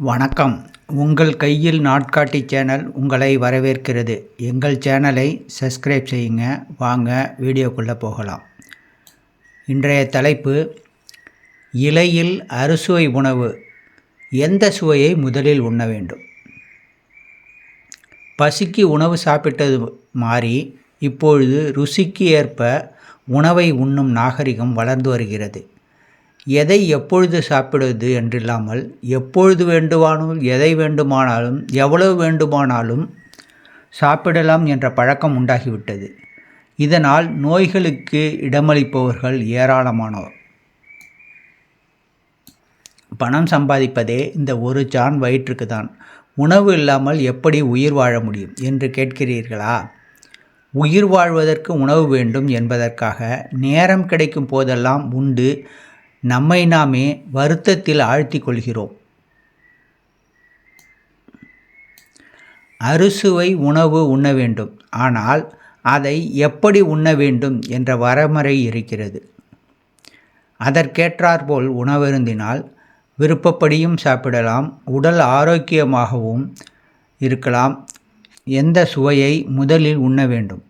வணக்கம். உங்கள் கையில் நாட்காட்டி சேனல் உங்களை வரவேற்கிறது. எங்கள் சேனலை சப்ஸ்கிரைப் செய்யுங்க. வாங்க வீடியோக்குள்ளே போகலாம். இன்றைய தலைப்பு இலையில் அறுசுவை உணவு. எந்த சுவையை முதலில் உண்ண வேண்டும்? பசிக்கு உணவு சாப்பிட்டது மாறி இப்பொழுது ருசிக்கு ஏற்ப உணவை உண்ணும் நாகரிகம் வளர்ந்து வருகிறது. எதை எப்பொழுது சாப்பிடுவது என்றில்லாமல் எப்பொழுது வேண்டுமானும் எதை வேண்டுமானாலும் எவ்வளவு வேண்டுமானாலும் சாப்பிடலாம் என்ற பழக்கம் உண்டாகிவிட்டது. இதனால் நோய்களுக்கு இடமளிப்பவர்கள் ஏராளமானோர். பணம் சம்பாதிப்பதே இந்த ஒரு ஜான் வயிற்றுக்கு தான் உணவு இல்லாமல் எப்படி உயிர் வாழ முடியும் என்று கேட்கிறீர்களா? உயிர் வாழ்வதற்கு உணவு வேண்டும் என்பதற்காக நேரம் கிடைக்கும் போதெல்லாம் உண்டு. நம்மை நாமே வருத்தத்தில் ஆழ்த்தி கொள்கிறோம் அறுசுவை உணவு உண்ண வேண்டும். ஆனால் அதை எப்படி உண்ண வேண்டும் என்ற வரமுறை இருக்கிறது. அதற்கேற்றாற்போல் உணவருந்தினால் விருப்பப்படியும் சாப்பிடலாம். உடல் ஆரோக்கியமாகவும் இருக்கலாம். எந்த சுவையை முதலில் உண்ண வேண்டும்?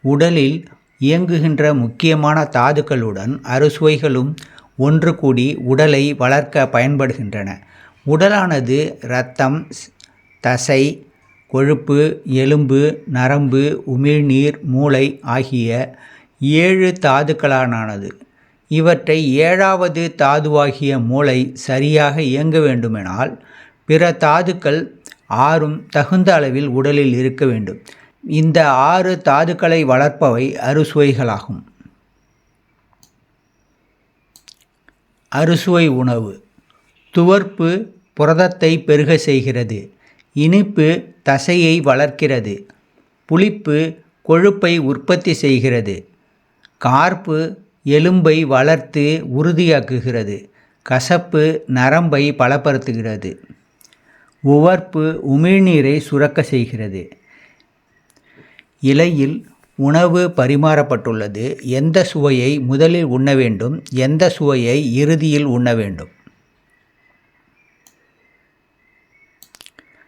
உடலில் இயங்குகின்ற முக்கியமான தாதுக்களுடன் அறுசுவைகளும் ஒன்று கூடி உடலை வளர்க்க பயன்படுகின்றன. உடலானது இரத்தம் தசை கொழுப்பு எலும்பு நரம்பு உமிழ்நீர் மூளை ஆகிய ஏழு தாதுக்களானது. இவற்றை ஏழாவது தாதுவாகிய மூளை சரியாக இயங்க வேண்டுமெனால் பிற தாதுக்கள் ஆறும் தகுந்த அளவில் உடலில் இருக்க வேண்டும். இந்த ஆறு தாதுக்களை வளர்ப்பவை அறுசுவைகளாகும். அறுசுவை உணவு. துவர்ப்பு புரதத்தை பெருக செய்கிறது. இனிப்பு தசையை வளர்க்கிறது. புளிப்பு கொழுப்பை உற்பத்தி செய்கிறது. கார்ப்பு எலும்பை வளர்த்து உறுதியாக்குகிறது. கசப்பு நரம்பை பலப்படுத்துகிறது. உவர்ப்பு உமிழ்நீரை சுரக்க செய்கிறது. இலையில் உணவு பரிமாறப்பட்டுள்ளது. எந்த சுவையை முதலில் உண்ண வேண்டும்? எந்த சுவையை இறுதியில் உண்ண வேண்டும்?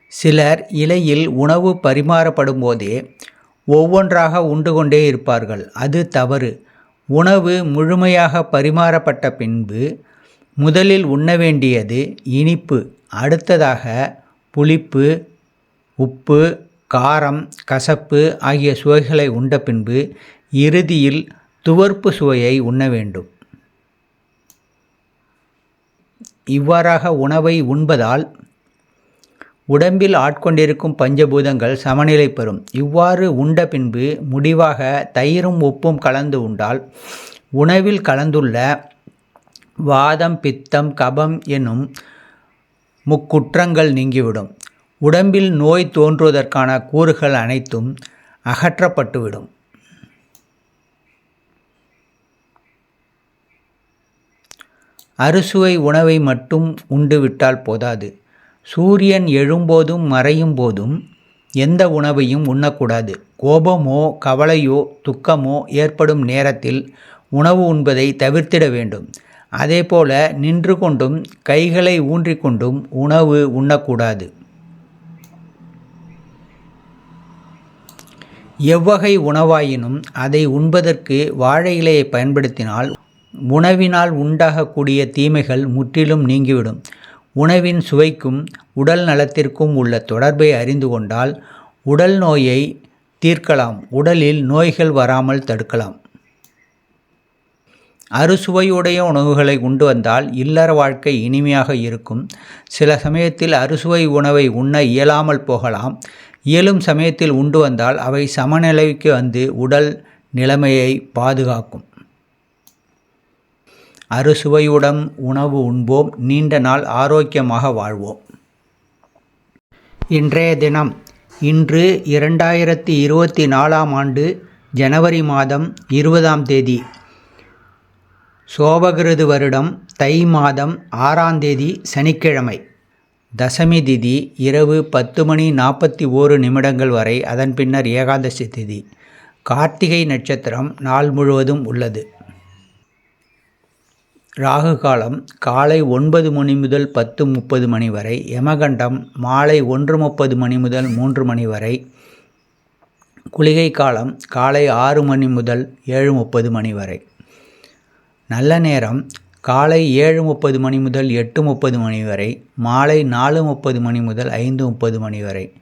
சிலர் இலையில் உணவு பரிமாறப்படும் போதே ஒவ்வொன்றாக உண்டு கொண்டே இருப்பார்கள். அது தவறு. உணவு முழுமையாக பரிமாறப்பட்ட பின்பு முதலில் உண்ண வேண்டியது இனிப்பு அடுத்ததாக புளிப்பு உப்பு காரம் கசப்பு ஆகிய சுவைகளை உண்ட பின்பு இறுதியில் துவர்ப்பு சுவையை உண்ண வேண்டும். இவ்வாறாக உணவை உண்பதால் உடம்பில் ஆட்கொண்டிருக்கும் பஞ்சபூதங்கள் சமநிலை பெறும். இவ்வாறு உண்ட பின்பு முடிவாக தயிரும் உப்பும் கலந்து உண்டால் உணவில் கலந்துள்ள வாதம் பித்தம் கபம் என்னும் முக்குற்றங்கள் நீங்கிவிடும். உடம்பில் நோய் தோன்றுவதற்கான கூறுகள் அனைத்தும் அகற்றப்பட்டுவிடும். அறுசுவை உணவை மட்டும் உண்டுவிட்டால் போதாது. சூரியன் எழும்போதும் மறையும் போதும் எந்த உணவையும் உண்ணக்கூடாது. கோபமோ கவலையோ துக்கமோ ஏற்படும் நேரத்தில் உணவு உண்பதை தவிர்த்திட வேண்டும். அதேபோல நின்று கொண்டும் கைகளை ஊன்றிக்கொண்டும் உணவு உண்ணக்கூடாது. எவ்வகை உணவாயினும் அதை உண்பதற்கு வாழை இலையை பயன்படுத்தினால் உணவினால் உண்டாகக்கூடிய தீமைகள் முற்றிலும் நீங்கிவிடும். உணவின் சுவைக்கும் உடல் நலத்திற்கும் உள்ள தொடர்பை அறிந்து கொண்டால் உடல் நோயை தீர்க்கலாம் உடலில் நோய்கள் வராமல் தடுக்கலாம். அறுசுவையுடைய உணவுகளை உண்டு வந்தால் இல்லற வாழ்க்கை இனிமையாக இருக்கும். சில சமயத்தில் அறுசுவை உணவை உண்ண இயலாமல் போகலாம். இயலும் சமயத்தில் உண்டு வந்தால் அவை சமநிலைக்கு வந்து உடல் நிலைமையை பாதுகாக்கும். அறுசுவையுடன் உணவு உண்போம் நீண்ட நாள் ஆரோக்கியமாக வாழ்வோம். இன்றைய தினம் இன்று இரண்டாயிரத்தி இருபத்தி நாலாம் ஆண்டு ஜனவரி மாதம் இருபதாம் தேதி சோபகிருது வருடம் தை மாதம் ஆறாம் தேதி சனிக்கிழமை. தசமி திதி இரவு பத்து மணி நாற்பத்தி ஓரு நிமிடங்கள் வரை அதன் பின்னர் ஏகாதசி திதி. கார்த்திகை நட்சத்திரம் நாள் முழுவதும் உள்ளது. ராகு காலம் காலை ஒன்பது மணி முதல் பத்து முப்பது மணி வரை யமகண்டம் மாலை ஒன்று முப்பது மணி முதல் மூன்று மணி வரை குளிகை காலம் காலை ஆறு மணி முதல் ஏழு முப்பது மணி வரை. நல்ல நேரம் காலை ஏழு முப்பது மணி முதல் எட்டு முப்பது மணி வரை மாலை நாலு முப்பது மணி முதல் ஐந்து முப்பது மணி வரை.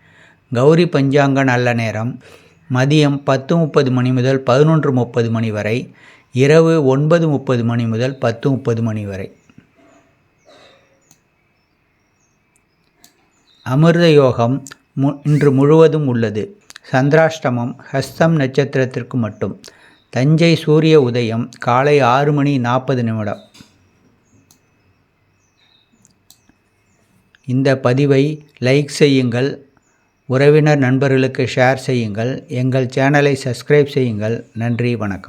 கௌரி பஞ்சாங்க நல்ல நேரம். மதியம் பத்து முப்பது மணி முதல் பதினொன்று முப்பது மணி வரை. இரவு ஒன்பது முப்பது மணி முதல் பத்து முப்பது மணி வரை. அமிர்த யோகம் மு இன்று முழுவதும் உள்ளது. சந்திராஷ்டமம் ஹஸ்தம் நட்சத்திரத்திற்கு மட்டும். தஞ்சை சூரிய உதயம் காலை ஆறு மணி நாற்பது நிமிடம். இந்த பதிவை லைக் செய்யுங்கள் உறவினர் நண்பர்களுக்கு ஷேர் செய்யுங்கள் எங்கள் சேனலை சப்ஸ்கிரைப் செய்யுங்கள். நன்றி வணக்கம்.